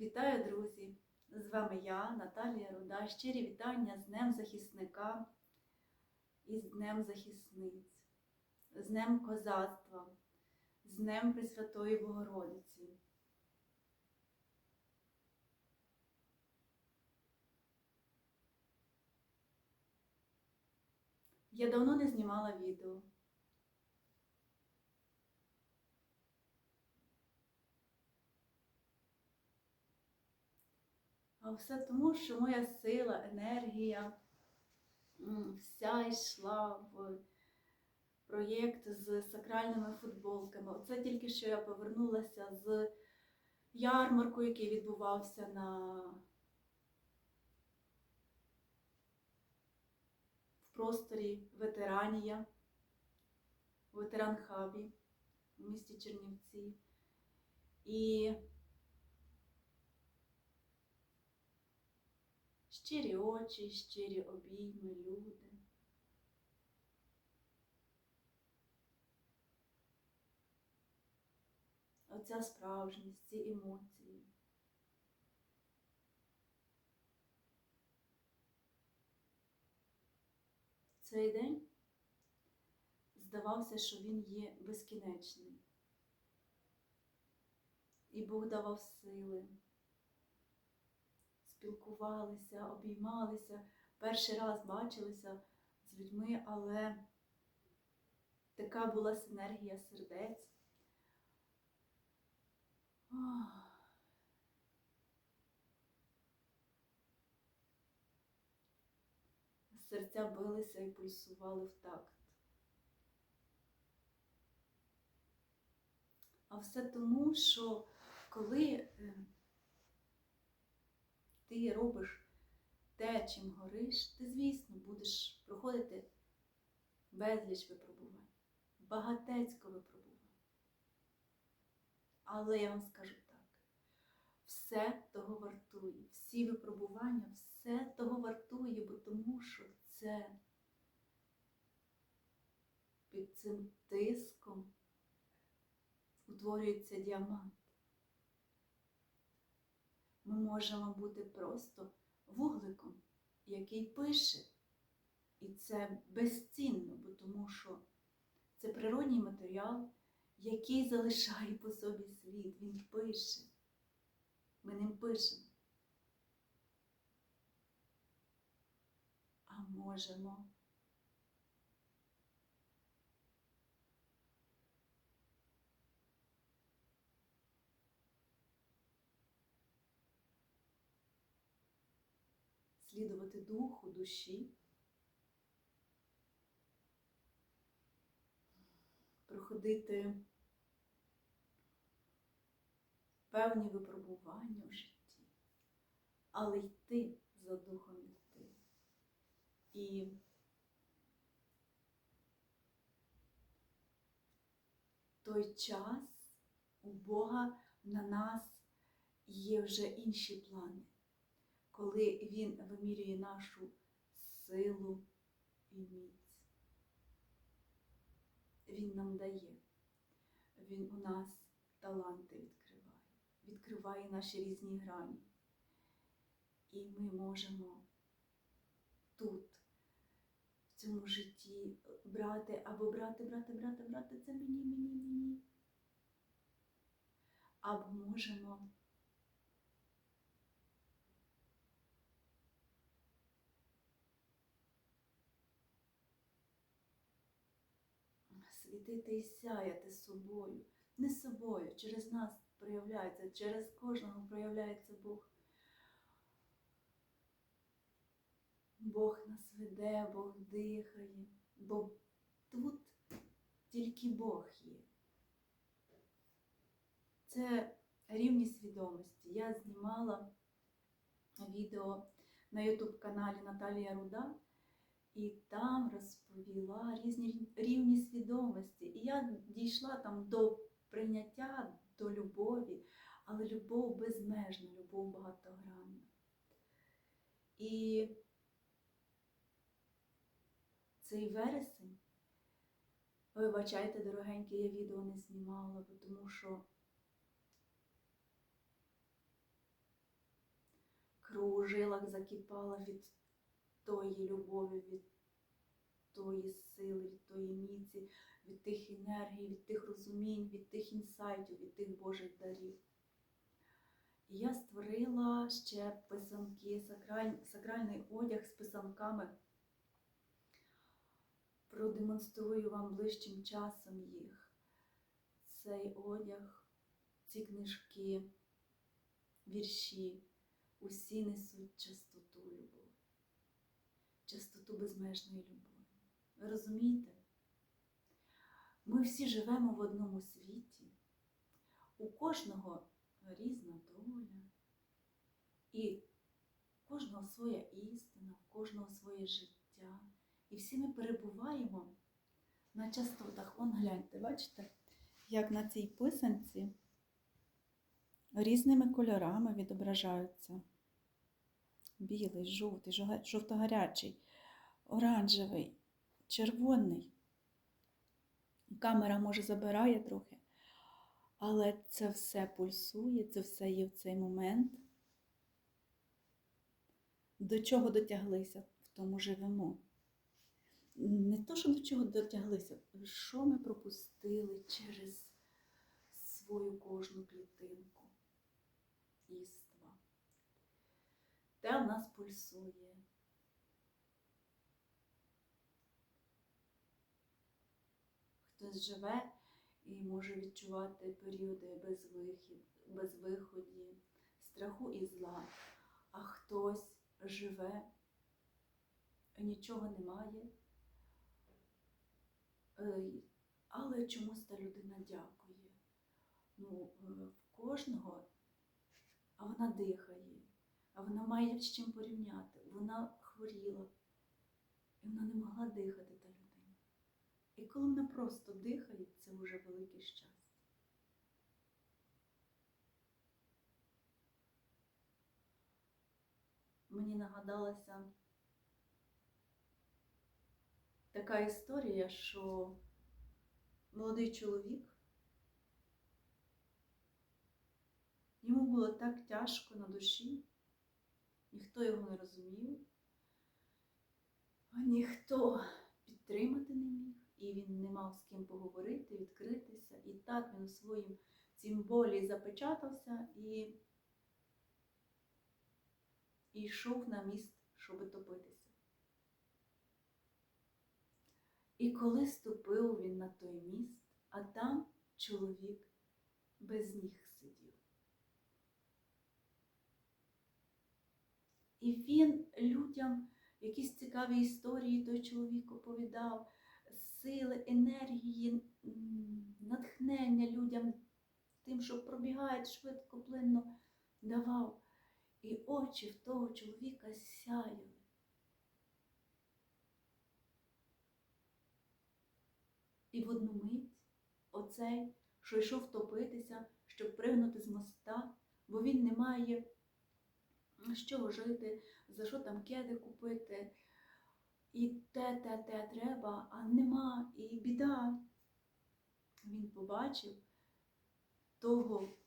Вітаю, друзі! З вами я, Наталія Руда. Щирі вітання з Днем захисника і з Днем захисниць, з Днем козацтва, з Днем Пресвятої Богородиці. Я давно не знімала відео. А все тому, що моя сила, енергія вся йшла в проєкт з сакральними футболками. Оце тільки що я повернулася з ярмарку, який відбувався на в просторі ветеранія, в ветеран-хабі у місті Чернівці. І щирі очі, щирі обійми, люди. Оця справжність, ці емоції. Цей день здавався, що він є безкінечний. І Бог давав сили спілкувалися, обіймалися. Перший раз бачилися з людьми, але така була синергія сердець. Серця билися і пульсували в такт. А все тому, що коли е, ти робиш те, чим гориш, ти, звісно, будеш проходити безліч випробувань, багатецько випробувань. Але я вам скажу так, все того вартує, всі випробування, все того вартує, бо тому що це під цим тиском утворюється діамант ми можемо бути просто вугликом, який пише. І це безцінно, бо тому що це природній матеріал, який залишає по собі світ. Він пише. Ми ним пишемо. А можемо. Слідувати духу, душі, проходити певні випробування в житті, але йти за духом йти. І той час у Бога на нас є вже інші плани коли Він вимірює нашу силу і міць. Він нам дає, Він у нас таланти відкриває, відкриває наші різні грані. І ми можемо тут, в цьому житті, брати або брати, брати, брати, брати це мені, мені, мені. Або можемо світити і сяяти собою, не собою, через нас проявляється, через кожного проявляється Бог. Бог нас веде, Бог дихає, бо тут тільки Бог є. Це рівність свідомості. Я знімала відео на YouTube каналі Наталія Руда. І там розповіла різні рівні свідомості. І я дійшла там до прийняття, до любові, але любов безмежна, любов багатогранна. І цей вересень, вибачайте, дорогенькі, я відео не знімала, тому що жилах закипала від тої любові, від тої сили, від тої міці, від тих енергій, від тих розумінь, від тих інсайтів, від тих Божих дарів. І я створила ще писанки, сакраль- сакральний одяг з писанками. Продемонструю вам ближчим часом їх. Цей одяг, ці книжки, вірші, усі несуть чистоту любові, чистоту безмежної любові. Ви розумієте? Ми всі живемо в одному світі, у кожного різна доля, і в кожного своя істина, в кожного своє життя. І всі ми перебуваємо на частотах. Он гляньте, бачите, як на цій писанці різними кольорами відображаються. Білий, жовтий, жовто-гарячий, оранжевий, червоний. Камера може забирає трохи, але це все пульсує, це все є в цей момент. До чого дотяглися, в тому живемо. Не то, що до чого дотяглися, що ми пропустили через свою кожну клітинку іства. Те в нас пульсує. Хтось живе і може відчувати періоди безвихід, безвиході, страху і зла, а хтось живе, нічого немає, Е, але чомусь та людина дякує. Ну, е, в кожного, а вона дихає, а вона має з чим порівняти. Вона хворіла, і вона не могла дихати та людина. І коли вона просто дихає, це вже велике щастя. Мені нагадалася така історія, що молодий чоловік, йому було так тяжко на душі, ніхто його не розумів, ніхто підтримати не міг, і він не мав з ким поговорити, відкритися. І так він у своїм цім болі запечатався і, і йшов на міст, щоб топитися. І коли ступив він на той міст, а там чоловік без ніг сидів. І він людям якісь цікаві історії той чоловік оповідав, сили, енергії, натхнення людям тим, що пробігають швидко, плинно давав. І очі в того чоловіка сяяли. І в одну мить оцей, що йшов топитися, щоб пригнути з моста, бо він не має з чого жити, за що там кеди купити. І те, те, те треба, а нема, і біда. Він побачив того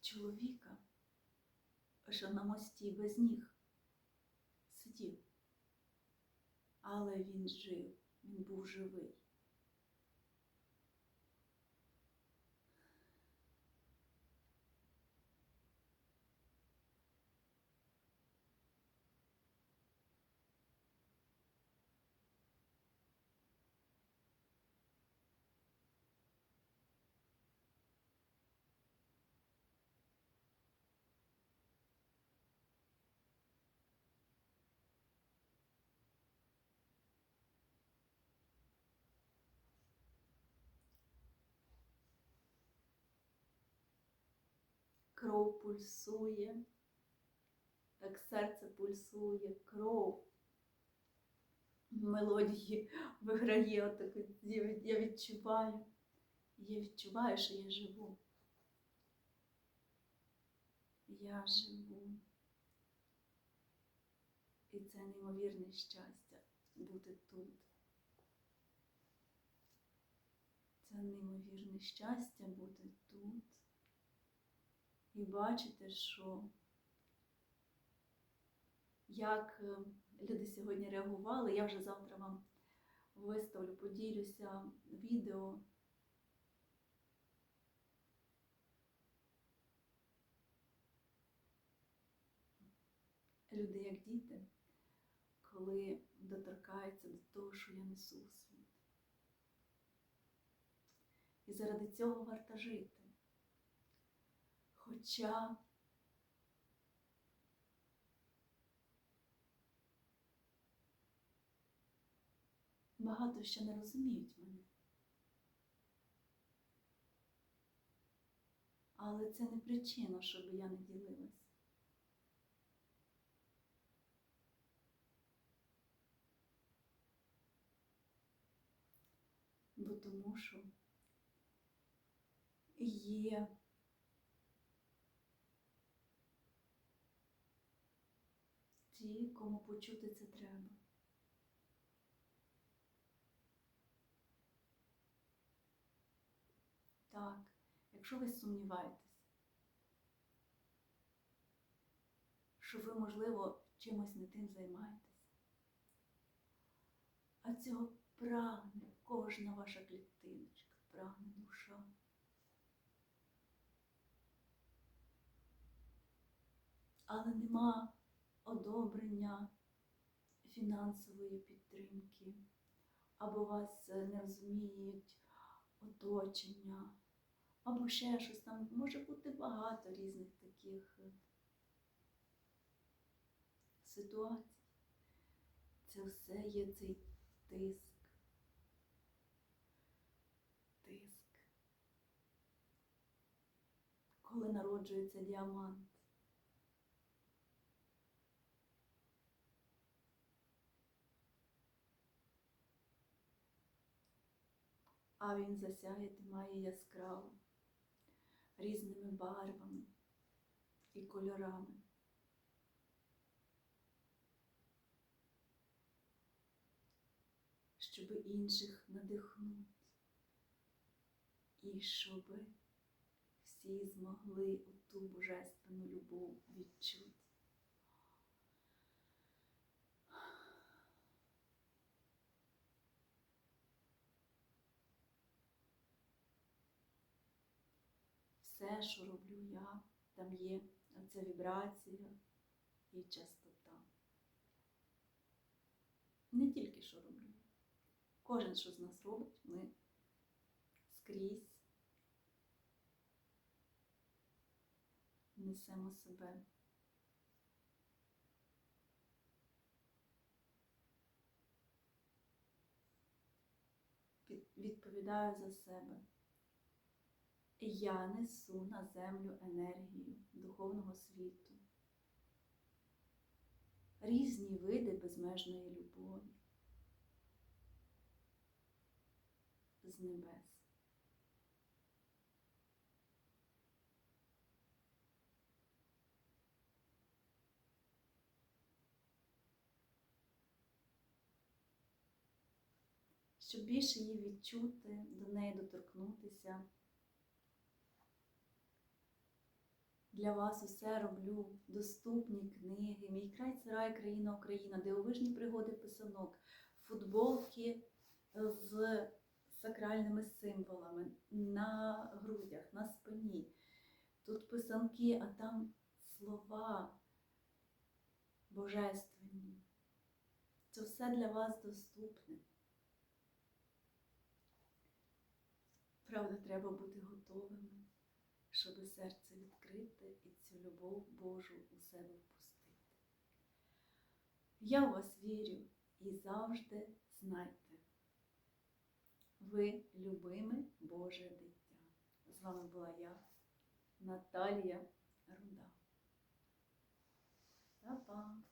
чоловіка, що на мості без ніг сидів. Але він жив, він був живий. Кров пульсує, так серце пульсує, кров мелодії виграє отак. Я відчуваю, я відчуваю, що я живу. Я живу. І це неймовірне щастя бути тут. Це неймовірне щастя бути тут і бачите, що як е, люди сьогодні реагували. Я вже завтра вам виставлю, поділюся відео. Люди, як діти, коли доторкаються до того, що я несу у світ. І заради цього варто жити. Хоча багато ще не розуміють мене. Але це не причина, щоб я не ділилась. Бо тому що є ті, кому почути це треба. Так, якщо ви сумніваєтесь, що ви, можливо, чимось не тим займаєтесь, а цього прагне кожна ваша клітиночка, прагне душа. Але нема одобрення фінансової підтримки, або вас е, не розуміють оточення, або ще щось там. Може бути багато різних таких е, ситуацій. Це все є цей тиск. Тиск. Коли народжується діамант. А він засяяти має яскраво, різними барвами і кольорами. Щоб інших надихнути, і щоб всі змогли ту божественну любов відчути. Все, що роблю я, там є оця вібрація і частота. Не тільки що роблю. Кожен, що з нас робить, ми скрізь несемо себе. Відповідаю за себе. Я несу на землю енергію духовного світу, різні види безмежної любові з небес. Щоб більше її відчути, до неї доторкнутися. Для вас усе роблю, доступні книги, мій край це рай, країна Україна, дивовижні пригоди писанок, футболки з сакральними символами на грудях, на спині. Тут писанки, а там слова божественні. Це все для вас доступне. Правда, треба бути готовими щоб серце відкрити і цю любов Божу у себе впустити. Я у вас вірю і завжди знайте. Ви любиме Боже дитя. З вами була я, Наталія Руда. Па-па!